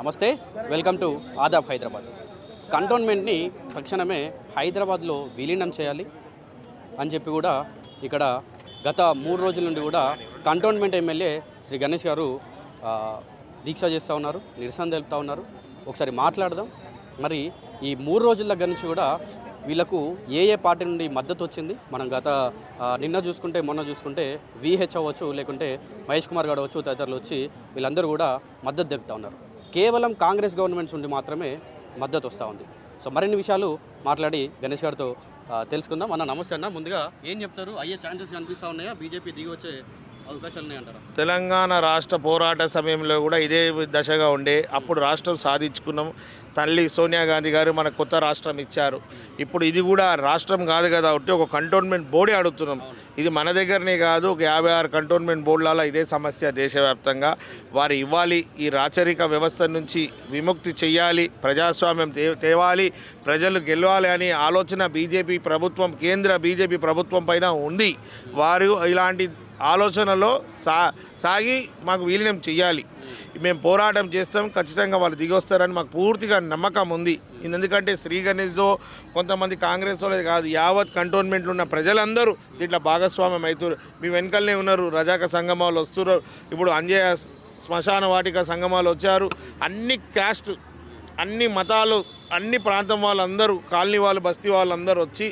Namaste welcome to Adaab Hyderabad. కంటోన్మెంట్ని తక్షణమే హైదరాబాద్లో విలీనం చేయాలి అని చెప్పి కూడా ఇక్కడ గత మూడు రోజుల నుండి కూడా కంటోన్మెంట్ ఎమ్మెల్యే శ్రీ గణేష్ గారు దీక్ష చేస్తూ ఉన్నారు నిరసన తెలుపుతూ ఉన్నారు. ఒకసారి మాట్లాడదాం. మరి ఈ మూడు రోజుల దగ్గర నుంచి కూడా వీళ్ళకు ఏ ఏ పార్టీ నుండి మద్దతు వచ్చింది? మనం గత నిన్న చూసుకుంటే మొన్న చూసుకుంటే విహెచ్ అవ్వచ్చు లేకుంటే మహేష్ కుమార్ గారు అవ్వచ్చు తదితరులు వచ్చి వీళ్ళందరూ కూడా మద్దతు దెబ్బతా ఉన్నారు. కేవలం కాంగ్రెస్ గవర్నమెంట్స్ నుండి మాత్రమే మద్దతు వస్తూ ఉంది. సో మరిన్ని విషయాలు మాట్లాడి గణేష్ గారితో తెలుసుకుందాం. అన్న నమస్తే అన్న. ముందుగా ఏం చెప్తారు? అయ్యే ఛాన్సెస్ కనిపిస్తూ ఉన్నాయా? బీజేపీ దిగి వచ్చే అవకాశాలు తెలంగాణ రాష్ట్ర పోరాట సమయంలో కూడా ఇదే దశగా ఉండే. అప్పుడు రాష్ట్రం సాధించుకున్నాం. తల్లి సోనియా గాంధీ గారు మనకు కొత్త రాష్ట్రం ఇచ్చారు. ఇప్పుడు ఇది కూడా రాష్ట్రం కాదు కదా ఒకటి ఒక కంటోన్మెంట్ బోర్డే అడుగుతున్నాం ఇది మన దగ్గరనే కాదు ఒక యాభై ఆరు కంటోన్మెంట్ బోర్డులలో ఇదే సమస్య దేశవ్యాప్తంగా. వారు ఇవ్వాలి ఈ రాచరిక వ్యవస్థ నుంచి విముక్తి చెయ్యాలి ప్రజాస్వామ్యం తే తేవాలి ప్రజలు గెలవాలి అని ఆలోచన బీజేపీ ప్రభుత్వం కేంద్ర బీజేపీ ప్రభుత్వం పైన ఉంది. వారు ఇలాంటి ఆలోచనలో సా సాగి మాకు విలీనం చేయాలి మేము పోరాటం చేస్తాం ఖచ్చితంగా వాళ్ళు దిగొస్తారని మాకు పూర్తిగా నమ్మకం ఉంది. ఎందుకంటే శ్రీ గణేష్తో కొంతమంది కాంగ్రెస్ వాళ్ళది కాదు యావత్ కంటోన్మెంట్లో ఉన్న ప్రజలందరూ దీంట్లో భాగస్వామ్యం అవుతారు మీ వెనకలనే ఉన్నారు రజాక సంగమాలు వస్తున్నారు ఇప్పుడు అంజయ శ్మశాన వాటిక సంగమాలు వచ్చారు. అన్ని క్యాస్ట్ అన్ని మతాలు అన్ని ప్రాంతం వాళ్ళందరూ కాలనీ వాళ్ళు బస్తీ వాళ్ళందరూ వచ్చి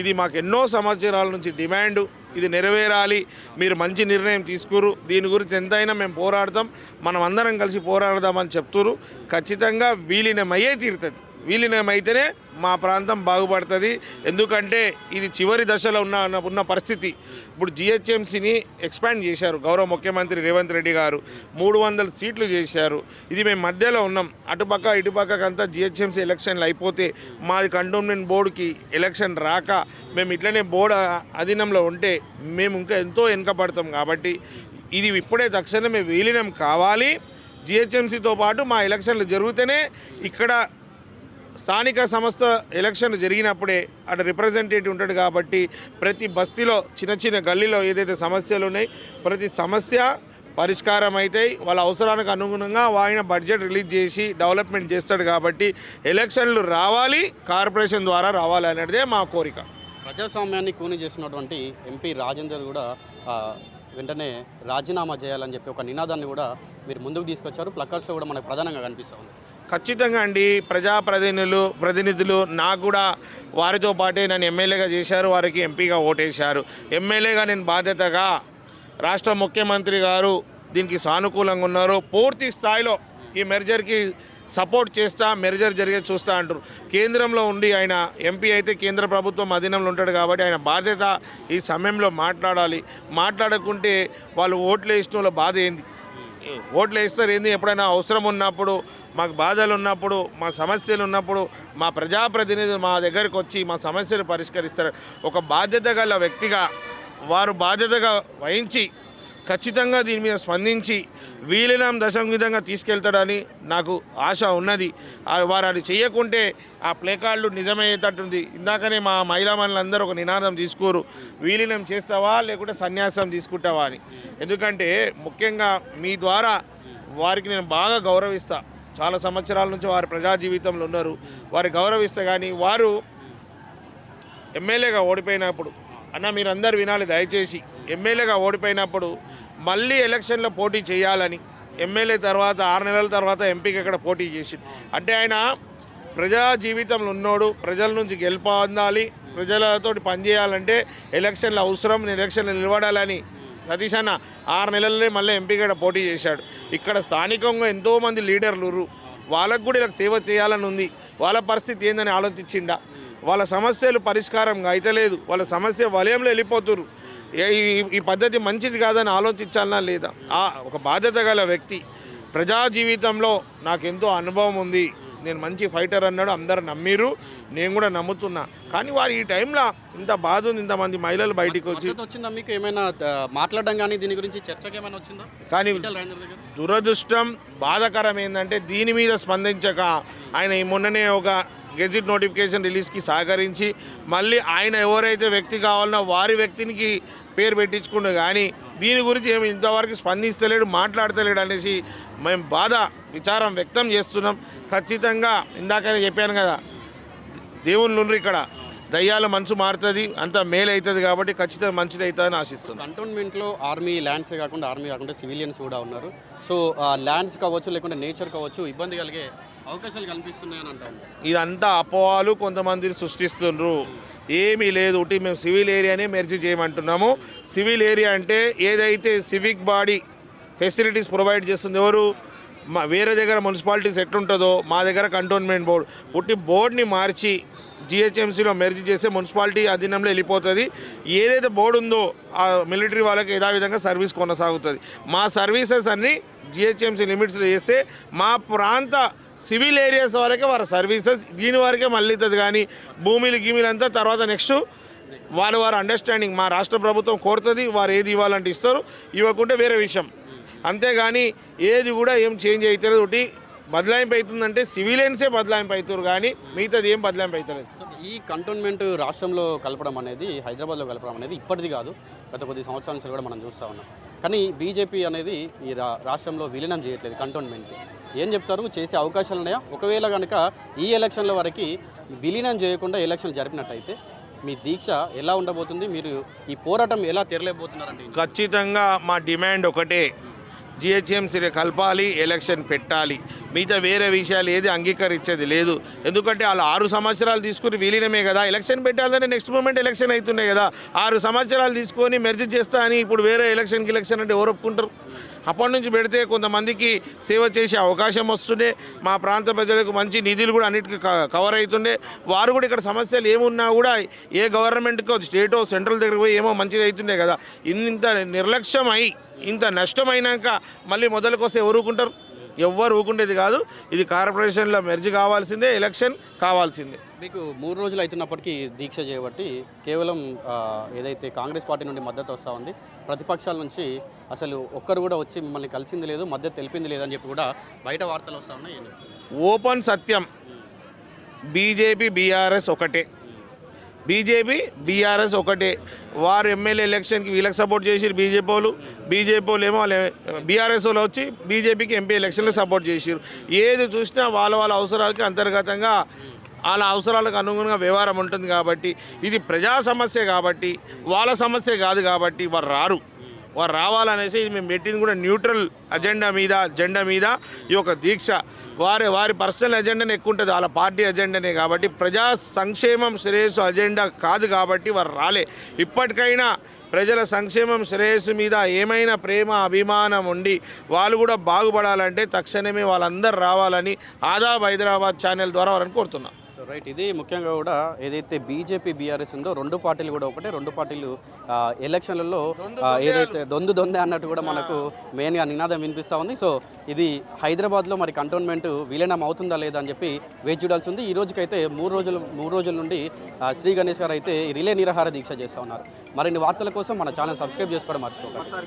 ఇది మాకు ఎన్నో సంవత్సరాల నుంచి డిమాండ్. ఇది నెరవేరాలి. మీరు మంచి నిర్ణయం తీసుకురు. దీని గురించి ఎంతైనా మేము పోరాడతాం. మనం అందరం కలిసి పోరాడదామని చెప్తురు. ఖచ్చితంగా వీలినమయ్యే తీరుతుంది. విలీనమైతేనే మా ప్రాంతం బాగుపడుతుంది. ఎందుకంటే ఇది చివరి దశలో ఉన్న ఉన్న పరిస్థితి. ఇప్పుడు జిహెచ్ఎంసీని ఎక్స్పాండ్ చేశారు గౌరవ ముఖ్యమంత్రి రేవంత్ రెడ్డి గారు. మూడు వందల సీట్లు చేశారు. ఇది మేము మధ్యలో ఉన్నాం. అటుపక్క ఇటుపక్కకంతా జిహెచ్ఎంసీ ఎలక్షన్లు అయిపోతే మాది కంటోన్మెంట్ బోర్డుకి ఎలక్షన్ రాక మేము ఇట్లనే బోర్డు అధీనంలో ఉంటే మేము ఇంకా ఎంతో వెనుకబడతాం కాబట్టి ఇది ఇప్పుడే తక్షణమే విలీనం కావాలి. జిహెచ్ఎంసీతో పాటు మా ఎలక్షన్లు జరిగితేనే ఇక్కడ స్థానిక సంస్థ ఎలక్షన్ జరిగినప్పుడే అటు రిప్రజెంటేటివ్ ఉంటాడు కాబట్టి ప్రతి బస్తీలో చిన్న చిన్న గల్లీలో ఏదైతే సమస్యలు ఉన్నాయి ప్రతి సమస్య పరిష్కారం అవుతాయి వాళ్ళ అవసరానికి అనుగుణంగా ఆయన బడ్జెట్ రిలీజ్ చేసి డెవలప్మెంట్ చేస్తాడు కాబట్టి ఎలక్షన్లు రావాలి కార్పొరేషన్ ద్వారా రావాలి అనేదే మా కోరిక. ప్రజాస్వామ్యాన్ని కూని చేసినటువంటి ఎంపీ రాజేందర్ కూడా వెంటనే రాజీనామా చేయాలని చెప్పి ఒక నినాదాన్ని కూడా మీరు ముందుకు తీసుకొచ్చారు. ప్లక్కర్స్లో కూడా మనకు ప్రధానంగా కనిపిస్తూ ఉంది. ఖచ్చితంగా అండి. ప్రజాప్రతినిధులు ప్రతినిధులు నాకు కూడా వారితో పాటే నన్ను ఎమ్మెల్యేగా చేశారు వారికి ఎంపీగా ఓటేశారు. ఎమ్మెల్యేగా నేను బాధ్యతగా రాష్ట్ర ముఖ్యమంత్రి గారు దీనికి సానుకూలంగా ఉన్నారు. పూర్తి స్థాయిలో ఈ మెర్జర్కి సపోర్ట్ చేస్తా మెర్జర్ జరిగే చూస్తా అంటారు. కేంద్రంలో ఉండి ఆయన ఎంపీ అయితే కేంద్ర ప్రభుత్వం అధీనంలో ఉంటాడు కాబట్టి ఆయన బాధ్యత ఈ సమయంలో మాట్లాడాలి. మాట్లాడకుంటే వాళ్ళు ఓట్లు వేసిన వాళ్ళ బాధ ఏంది? ఓట్లు వేస్తారు ఏంది? ఎప్పుడైనా అవసరం ఉన్నప్పుడు మాకు బాధలు ఉన్నప్పుడు మా సమస్యలు ఉన్నప్పుడు మా ప్రజాప్రతినిధులు మా దగ్గరికి వచ్చి మా సమస్యలు పరిష్కరిస్తారు. ఒక బాధ్యత గల వ్యక్తిగా వారు బాధ్యతగా వహించి ఖచ్చితంగా దీని మీద స్పందించి వీలినాం దశం విధంగా తీసుకెళ్తాడని నాకు ఆశ ఉన్నది. వారు అది చేయకుంటే ఆ ప్లేకార్డులు నిజమయ్యేటట్టుంది. ఇందాకనే మా మహిళా మనులందరూ ఒక నినాదం తీసుకోరు వీలినం చేస్తావా? లేకుంటే సన్యాసం తీసుకుంటావా? అని. ఎందుకంటే ముఖ్యంగా మీ ద్వారా వారికి నేను బాగా గౌరవిస్తా. చాలా సంవత్సరాల నుంచి వారు ప్రజా జీవితంలో ఉన్నారు. వారి గౌరవిస్తా కానీ వారు ఎమ్మెల్యేగా ఓడిపోయినప్పుడు అన్న మీరందరూ వినాలి దయచేసి. ఎమ్మెల్యేగా ఓడిపోయినప్పుడు మళ్ళీ ఎలక్షన్లో పోటీ చేయాలని ఎమ్మెల్యే తర్వాత ఆరు నెలల తర్వాత ఎంపీకి అక్కడ పోటీ చేసి. అంటే ఆయన ప్రజా జీవితంలో ఉన్నోడు ప్రజల నుంచి గెలుపొందాలి ప్రజలతోటి పనిచేయాలంటే ఎలక్షన్లు అవసరం నేను ఎలక్షన్లు నిలబడాలని సతీష్ అన్న ఆరు నెలలనే మళ్ళీ ఎంపీగా పోటీ చేశాడు. ఇక్కడ స్థానికంగా ఎంతోమంది లీడర్లు వాళ్ళకు కూడా ఇలా సేవ చేయాలని ఉంది. వాళ్ళ పరిస్థితి ఏందని ఆలోచించిండా? వాళ్ళ సమస్యలు పరిష్కారం అయితలేదు వాళ్ళ సమస్య వలయంలో వెళ్ళిపోతున్నారు ఏ- ఈ- పద్ధతి మంచిది కాదని ఆలోచించాలనా లేదా? ఆ ఒక బాధ్యత గల వ్యక్తి ప్రజా జీవితంలో నాకు ఎంతో అనుభవం ఉంది. నేను మంచి ఫైటర్ అన్నాడు అందరు నమ్మిరు నేను కూడా నమ్ముతున్నా. కానీ వారు ఈ టైంలో ఇంత బాధ ఉంది ఇంతమంది మహిళలు బయటికి వచ్చి వచ్చిందా మీకు? ఏమైనా మాట్లాడడం కానీ దీని గురించి చర్చకి ఏమైనా వచ్చిందా? కానీ దురదృష్టం బాధాకరం ఏంటంటే దీని మీద స్పందించక ఆయన ఈ మొన్ననే ఒక గెజిట్ నోటిఫికేషన్ రిలీజ్కి సహకరించి మళ్ళీ ఆయన ఎవరైతే వ్యక్తి కావాలన్నా వారి వ్యక్తినికి పేరు పెట్టించుకుండు కానీ దీని గురించి ఏమి ఇంతవరకు స్పందిస్తలేడు మాట్లాడతలేడు అనేసి మేము బాధ విచారం వ్యక్తం చేస్తున్నాం. ఖచ్చితంగా ఇందాకనే చెప్పాను కదా దేవుళ్ళు ఇక్కడ దయ్యాల మనసు మారుతుంది అంత మేలు అవుతుంది కాబట్టి ఖచ్చితంగా మంచిది అవుతుందని ఆశిస్తున్నాం. కంటోన్మెంట్లో ఆర్మీ ల్యాండ్సే కాకుండా ఆర్మీ కాకుండా సివిలియన్స్ కూడా ఉన్నారు. సో ల్యాండ్స్ కావచ్చు లేకుంటే నేచర్ కావచ్చు ఇబ్బంది కలిగే ఇదంతా అపోవాలు కొంతమంది సృష్టిస్తుండ్రు. ఏమీ లేదు ఒకటి మేము సివిల్ ఏరియానే మెర్జీ చేయమంటున్నాము. సివిల్ ఏరియా అంటే ఏదైతే సివిక్ బాడీ ఫెసిలిటీస్ ప్రొవైడ్ చేస్తుంది ఎవరు? మా వేరే దగ్గర మున్సిపాలిటీస్ ఎట్లుంటుందో మా దగ్గర కంటోన్మెంట్ బోర్డు. ఉట్టి బోర్డుని మార్చి జిహెచ్ఎంసీలో మెర్జ్ చేస్తే మున్సిపాలిటీ అధీనంలో వెళ్ళిపోతుంది. ఏదైతే బోర్డు ఉందో ఆ మిలిటరీ వాళ్ళకి యథావిధంగా సర్వీస్ కొనసాగుతుంది. మా సర్వీసెస్ అన్నీ జిహెచ్ఎంసీ లిమిట్స్లో చేస్తే మా ప్రాంత సివిల్ ఏరియాస్ వరకే వారి సర్వీసెస్ దీని వరకే మళ్ళీ కానీ భూమిలు గీమిలు అంతా తర్వాత నెక్స్ట్ వారి వారి అండర్స్టాండింగ్ మా రాష్ట్ర ప్రభుత్వం కోరుతుంది వారు ఏది ఇవ్వాలంటే ఇస్తారు ఇవ్వకుంటే వేరే విషయం. అంతేగాని ఏది కూడా ఏం చేంజ్ అవుతుంది ఒకటి బదలాయింపు అవుతుందంటే సివిలియన్సే బదలాయింపు అవుతారు కానీ మిగతాది ఏం బదలాయింపు అవుతలేదు. ఈ కంటోన్మెంట్ రాష్ట్రంలో కలపడం అనేది హైదరాబాద్లో కలపడం అనేది ఇప్పటిది కాదు. గత కొద్ది సంవత్సరాల నుంచి కూడా మనం చూస్తూ ఉన్నాం. కానీ బీజేపీ అనేది ఈ రా రాష్ట్రంలో విలీనం చేయట్లేదు కంటోన్మెంట్. ఏం చెప్తారు? చేసే అవకాశాలు ఉన్నాయా? ఒకవేళ కనుక ఈ ఎలక్షన్ల వరకు విలీనం చేయకుండా ఎలక్షన్ జరిపినట్టయితే మీ దీక్ష ఎలా ఉండబోతుంది? మీరు ఈ పోరాటం ఎలా తెరలేకపోతున్నారండి? ఖచ్చితంగా మా డిమాండ్ ఒకటే. జిహెచ్ఎంసీని కలపాలి ఎలక్షన్ పెట్టాలి. మిగతా వేరే విషయాలు ఏది అంగీకరించేది లేదు. ఎందుకంటే వాళ్ళు ఆరు సంవత్సరాలు తీసుకుని వీలినమే కదా. ఎలక్షన్ పెట్టాలంటే నెక్స్ట్ మూమెంట్ ఎలక్షన్ అవుతున్నాయి కదా. ఆరు సంవత్సరాలు తీసుకొని మెర్జ్ చేస్తా అని ఇప్పుడు వేరే ఎలక్షన్కి ఎలక్షన్ అంటే ఎవరు ఒప్పుకుంటారు? అప్పటి నుంచి పెడితే కొంతమందికి సేవ చేసే అవకాశం వస్తుండే. మా ప్రాంత ప్రజలకు మంచి నిధులు కూడా అన్నిటికీ క- కవర్ అవుతుండే వారు కూడా ఇక్కడ సమస్యలు ఏమున్నా కూడా ఏ గవర్నమెంట్కో స్టేటో సెంట్రల్ దగ్గర పోయి ఏమో మంచిది అవుతుండే కదా. ఇంత నిర్లక్ష్యం అయి ఇంత నష్టమైనాక మళ్ళీ మొదలుకొస్తే ఎవరుకుంటారు ఎవ్వరు ఊకుండేది కాదు. ఇది కార్పొరేషన్లో మెర్జ్ కావాల్సిందే ఎలక్షన్ కావాల్సిందే. మీకు మూడు రోజులు అవుతున్నప్పటికీ దీక్ష చేయబట్టి కేవలం ఏదైతే కాంగ్రెస్ పార్టీ నుండి మద్దతు వస్తూ ఉంది ప్రతిపక్షాల నుంచి అసలు ఒక్కరు కూడా వచ్చి మిమ్మల్ని కలిసింది లేదు మద్దతు తెలిపింది లేదని చెప్పి కూడా బయట వార్తలు వస్తూ ఉన్నాయి? ఓపెన్ సత్యం. బీజేపీ బీఆర్ఎస్ ఒకటే. బీజేపీ బీఆర్ఎస్ ఒకటే. వారు ఎమ్మెల్యే ఎలక్షన్కి వీళ్ళకి సపోర్ట్ చేసిరు బీజేపీ వాళ్ళు. బీజేపీ వాళ్ళు ఏమో బీఆర్ఎస్ వాళ్ళు వచ్చి బీజేపీకి ఎంపీ ఎలక్షన్లో సపోర్ట్ చేసిరు. ఏది చూసినా వాళ్ళ వాళ్ళ అవసరాలకి అంతర్గతంగా వాళ్ళ అవసరాలకు అనుగుణంగా వ్యవహారం ఉంటుంది కాబట్టి ఇది ప్రజా సమస్య కాబట్టి వాళ్ళ సమస్య కాదు కాబట్టి వారు రారు. వారు రావాలనేసి మేము పెట్టింది కూడా న్యూట్రల్ అజెండా మీద జెండా మీద ఈ యొక్క దీక్ష. వారి వారి పర్సనల్ అజెండానే ఎక్కువ ఉంటుంది. వాళ్ళ పార్టీ అజెండానే కాబట్టి ప్రజా సంక్షేమం శ్రేయస్సు అజెండా కాదు కాబట్టి వారు రాలే. ఇప్పటికైనా ప్రజల సంక్షేమం శ్రేయస్సు మీద ఏమైనా ప్రేమ అభిమానం ఉండి వాళ్ళు కూడా బాగుపడాలంటే తక్షణమే వాళ్ళందరూ రావాలని ఆదాబ్ హైదరాబాద్ ఛానల్ ద్వారా వారని కోరుతున్నాను రైట్. ఇది ముఖ్యంగా కూడా ఏదైతే బీజేపీ బీఆర్ఎస్ ఉందో రెండు పార్టీలు కూడా ఒకటే. రెండు పార్టీలు ఎలక్షన్లలో ఏదైతే దొందు దొందే అన్నట్టు కూడా మనకు మెయిన్గా నినాదం వినిపిస్తూ ఉంది. సో ఇది హైదరాబాద్లో మరి కంటోన్మెంట్ విలీనం అవుతుందా లేదా అని చెప్పి వేచి చూడాల్సి ఉంది. ఈ రోజుకైతే మూడు రోజులు మూడు రోజుల నుండి శ్రీ గణేష్ గారు అయితే రిలే నిరాహార దీక్ష చేస్తూ ఉన్నారు. మరిన్ని వార్తల కోసం మన ఛానల్ సబ్స్క్రైబ్ చేసుకోవడం మర్చిపోకండి.